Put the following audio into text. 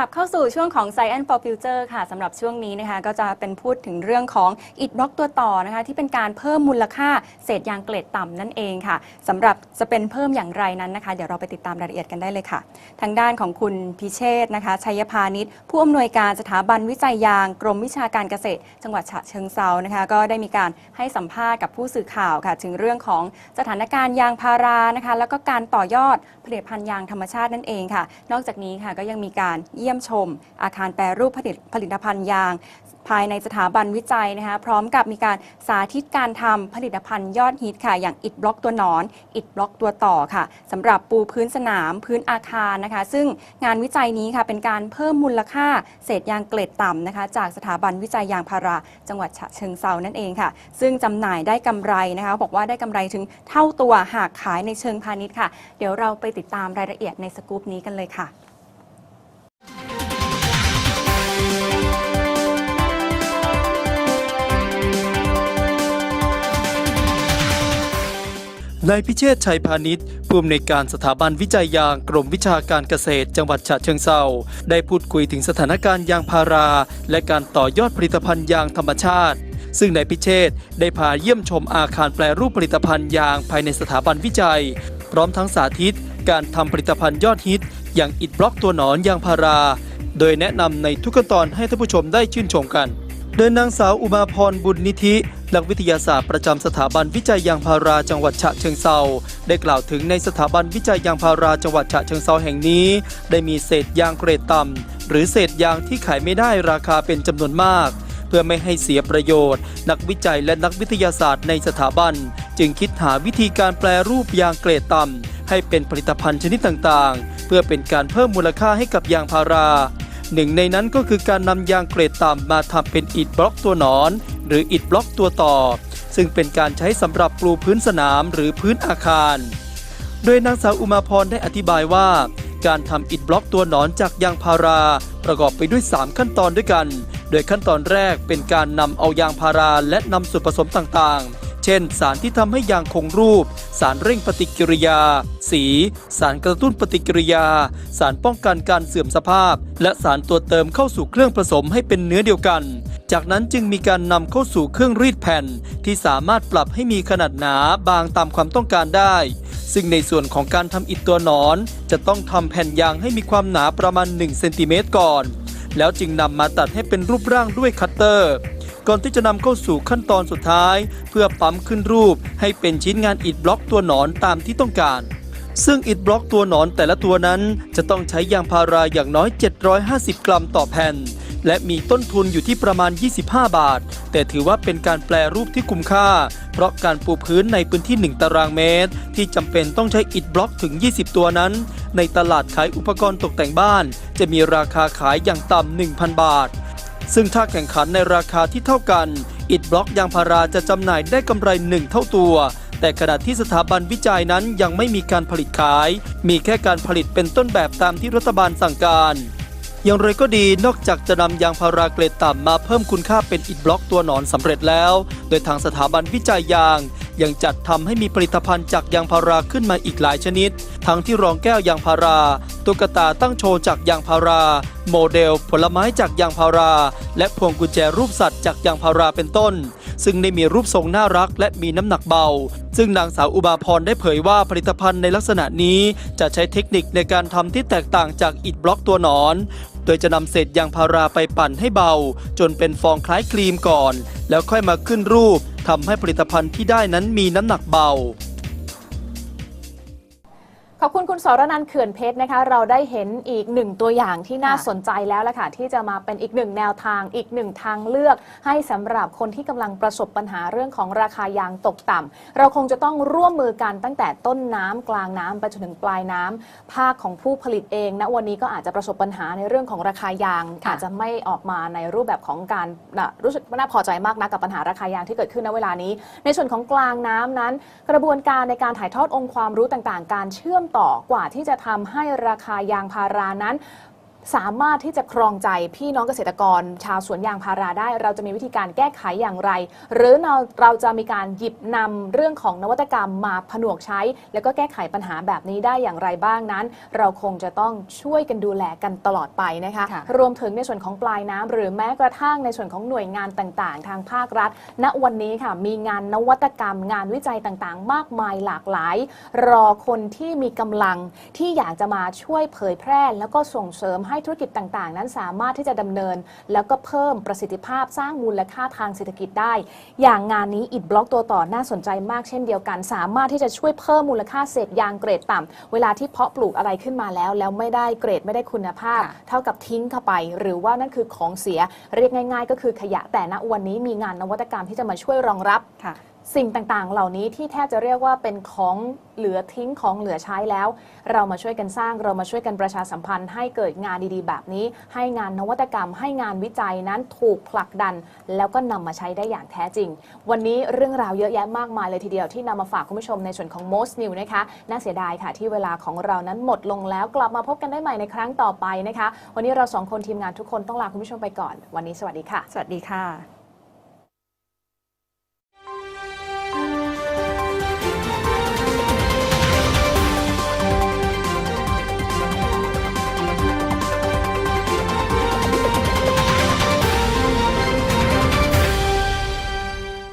ลับเข้าสู่ช่วงของ Science for Future ค่ะสำหรับช่วงนี้นะคะก็จะเป็นพูดถึงเรื่องของอิฐบล็อกตัวต่อนะคะที่เป็นการเพิ่มมูลค่าเศษยางเกรดต่ำนั่นเองค่ะสำหรับจะเป็นเพิ่มอย่างไรนั้นนะคะ เดี๋ยวเราไปติดตามรายละเอียดกันได้เลยค่ะ ทางด้านของคุณพิเชษนะคะชัยพานิชผู้อำนวยการสถาบันวิจัยยางกรมวิชาการเกษตร จังหวัดฉะเชิงเซานะคะก็ได้มีการให้สัมภาษณ์กับผู้สื่อข่าวค่ะ ถึงเรื่องของสถานการณ์ยางพารานะคะแล้วก็การต่อยอดผลิตภัณฑ์ยางธรรมชาตินั่นเองค่ะ นอกจากนี้ค่ะก็ยังมีการเยี่ยมยี่ยมชม อาคารแปรรูปผลิตผลิตภัณฑ์ยาง ภายในสถาบันวิจัยนะคะพร้อมกับมีการสาธิตการทำผลิตภัณฑ์ยอดฮิตค่ะ อย่างอิฐบล็อกตัวหนอน อิฐบล็อกตัวต่อค่ะสำหรับปูพื้นสนามพื้นอาคารนะคะ ซึ่งงานวิจัยนี้ค่ะเป็นการเพิ่มมูลค่าเศษยางเกรดต่ำนะคะ จากสถาบันวิจัยยางพารา จังหวัดฉะเชิงเซานั่นเองค่ะ ซึ่งจำหน่ายได้กำไรนะคะ บอกว่าได้กำไรถึงเท่าตัวหากขายในเชิงพาณิชย์ค่ะ เดี๋ยวเราไปติดตามรายละเอียดในสกู๊ปนี้กันเลยค่ะ นายพิเชษชัยพาณิชย์ผู้อำนวยการสถาบันวิจัยยางกรมวิชาการเกษตร จังหวัดฉะเชิงเซาได้พูดคุยถึงสถานการณ์ยางพารา และการต่อยอดผลิตภัณฑ์ยางธรรมชาติ ซึ่งนายพิเชษได้พาเยี่ยมชมอาคารแปลรูปผลิตภัณฑ์ยางภายในสถาบันวิจัย พร้อมทั้งสาธิต การทำผลิตภัณฑ์ยอดฮิต อย่างอิฐบล็อกตัวหนอนยางพารา โดยแนะนำในทุกขั้นตอนให้ท่านผู้ชมได้ชื่นชมกัน โดยนางสาวอุมาพรบุญนิธินักวิทยาศาสตร์ประจำสถาบันวิจัยยางพาราจังหวัดฉะเชิงเซาได้กล่าวถึงในสถาบันวิจัยยางพาราจังหวัดฉะเชิงเซาแห่งนี้ ได้มีเศษยางเกรดต่ำหรือเศษยางที่ขายไม่ได้ราคาเป็นจำนวนมาก เพื่อไม่ให้เสียประโยชน์ นักวิจัยและนักวิทยาศาสตร์ในสถาบัน จึงคิดหาวิธีการแปลรูปยางเกรดต่ำให้เป็นผลิตภัณฑ์ชนิดต่างๆ เพื่อเป็นการเพิ่มมูลค่าให้กับยางพารา หนึ่งในนั้นก็คือการนำยางเกรดต่ำมาทำเป็นอิฐบล็อกตัวหนอน หรืออิฐบล็อกตัวต่อ ซึ่งเป็นการใช้สำหรับปลูพื้นสนามหรือพื้นอาคาร โดยนางสาวอุมาพรได้อธิบายว่า การทำอิฐบล็อกตัวหนอนจากยางพารา ประกอบไปด้วย 3 ขั้นตอนด้วยกัน โดยขั้นตอนแรกเป็นการนำเอายางพาราและนำส่วนผสมต่างๆ ช่น สารที่ทำให้ยางคงรูป สารเร่งปฏิกิริยา สี สารกระตุ้นปฏิกิริยา สารป้องกันการเสื่อมสภาพ และสารตัวเติมเข้าสู่เครื่องผสมให้เป็นเนื้อเดียวกัน จากนั้นจึงมีการนำเข้าสู่เครื่องรีดแผ่น ที่สามารถปรับให้มีขนาดหนาบางตามความต้องการได้ ซึ่งในส่วนของการทำอิฐตัวหนอน จะต้องทำแผ่นยางให้มีความหนาประมาณ1เซนติเมตรก่อน แล้วจึงนำมาตัดให้เป็นรูปร่างด้วยคัตเตอร์ ก่อนที่จะนำเข้าสู่ขั้นตอนสุดท้าย เพื่อปั๊มขึ้นรูปให้เป็นชิ้นงานอิฐบล็อกตัวหนอนตามที่ต้องการ ซึ่งอิฐบล็อกตัวหนอนแต่ละตัวนั้นจะต้องใช้ยางพาราอย่างน้อย 750 กรัมต่อแผ่น และมีต้นทุนอยู่ที่ประมาณ 25 บาท แต่ถือว่าเป็นการแปลรูปที่คุ้มค่า เพราะการปูพื้นในพื้นที่ 1 ตารางเมตร ที่จำเป็นต้องใช้อิฐบล็อกถึง 20 ตัวนั้น ในตลาดขายอุปกรณ์ตกแต่งบ้าน จะมีราคาขายอย่างต่ำ1,000 บาท ซึ่งถ้าแข่งขันในราคาที่เท่ากัน อิฐบล็อกยางพาราจะจำหน่ายได้กำไร1เท่าตัว แต่ขณะที่สถาบันวิจัยนั้นยังไม่มีการผลิตขาย มีแค่การผลิตเป็นต้นแบบตามที่รัฐบาลสั่งการอย่างไรก็ดีนอกจากจะนำยางพาราเกรดต่ำมาเพิ่มคุณค่าเป็นอิฐบล็อกตัวหนอนสำเร็จแล้ว โดยทางสถาบันวิจัยยาง ยังจัดทำให้มีผลิตภัณฑ์จากยางพาราขึ้นมาอีกหลายชนิด ทั้งที่รองแก้วยางพารา ตุ๊กตาตั้งโชว์จากยางพารา โมเดล ผลไม้จากยางพารา และพวงกุญแจรูปสัตว์จากยางพาราเป็นต้น ซึ่งได้มีรูปทรงน่ารักและมีน้ำหนักเบา ซึ่งนางสาวอุบาพรได้เผยว่าผลิตภัณฑ์ในลักษณะนี้จะใช้เทคนิคในการทำที่แตกต่างจากอิฐบล็อกตัวหนอน ดยจะนำเศษยางพาราไปปั่นให้เบา จนเป็นฟองคล้ายครีมก่อน แล้วค่อยมาขึ้นรูปทำให้ผลิตภัณฑ์ที่ได้นั้นมีน้ำหนักเบา ขอบคุณคุณสรนันท์เขื่อนเพชรนะคะ เราได้เห็นอีกหนึ่งตัวอย่างที่น่าค่ะสนใจแล้วละค่ะ ที่จะมาเป็นอีกหนึ่งแนวทาง อีกหนึ่งทางเลือก ให้สำหรับคนที่กำลังประสบปัญหาเรื่องของราคายางตกต่ำเราคงจะต้องร่วมมือกันตั้งแต่ต้นน้ำกลางน้ำไปจนถึงปลายน้ำภาคของผู้ผลิตเองณวันนี้ก็อาจจะประสบปัญหาในเรื่องของราคายางค่ะอาจจะไม่ออกมาในรูปแบบของการน่ะรู้สึกว่าน่าพอใจมากนะกับปัญหาราคายางที่เกิดขึ้นณเวลานี้ ในส่วนของกลางน้ำนั้น กระบวนการในการถ่ายทอดองค์ความรู้ต่างๆ การเชื่อมต่อกว่าที่จะทำให้ราคายางพารานั้น สามารถที่จะครองใจพี่น้องเกษตรกร ชาวสวนยางพาราได้ เราจะมีวิธีการแก้ไขอย่างไร หรือเราเราจะมีการหยิบนำเรื่องของนวัตกรรมมาผนวกใช้ แล้วก็แก้ไขปัญหาแบบนี้ได้อย่างไรบ้างนั้น เราคงจะต้องช่วยกันดูแลกันตลอดไปนะคะ ค่ะ รวมถึงในส่วนของปลายน้ำหรือแม้กระทั่งในส่วนของหน่วยงานต่างๆ ทางภาครัฐ ณวันนี้ค่ะมีงานนวัตกรรม งานวิจัยต่างๆ มากมายหลากหลาย รอคนที่มีกำลังที่อยากจะมาช่วยเผยแพร่ แล้วก็ส่งเสริมให้ธุรกิจต่างๆ นั้นสามารถที่จะดำเนิน แล้วก็เพิ่มประสิทธิภาพสร้างมูลค่าทางเศรษฐกิจได้ อย่างงานนี้อิดบล็อกตัวต่อน่าสนใจมากเช่นเดียวกัน สามารถที่จะช่วยเพิ่มมูลค่าเศษยางเกรดต่ำเวลาที่เพาะปลูกอะไรขึ้นมาแล้ว แล้วไม่ได้เกรดไม่ได้คุณภาพค่ะเท่ากับทิ้งเข้าไป หรือว่านั่นคือของเสียเรียกง่าย ๆ ก็คือขยะแต่ณวันนี้มีงานนวัตกรรมที่จะมาช่วยรองรับค่ะ สิ่งต่างๆ เหล่านี้ที่แทบจะเรียกว่าเป็นของเหลือทิ้งของเหลือใช้แล้ว เรามาช่วยกันสร้างเรามาช่วยกันประชาสัมพันธ์ ให้เกิดงานดีๆ แบบนี้ ให้งานนวัตกรรม ให้งานวิจัยนั้นถูกผลักดัน แล้วก็นำมาใช้ได้อย่างแท้จริง วันนี้เรื่องราวเยอะแยะมากมายเลยทีเดียวที่นำมาฝากคุณผู้ชมในส่วนของ Most New นะคะน่าเสียดายค่ะที่เวลาของเรานั้นหมดลงแล้ว กลับมาพบกันได้ใหม่ในครั้งต่อไปนะคะ วันนี้เราสองคนทีมงานทุกคนต้องลาคุณผู้ชมไปก่อน วันนี้สวัสดีค่ะ สวัสดีค่ะ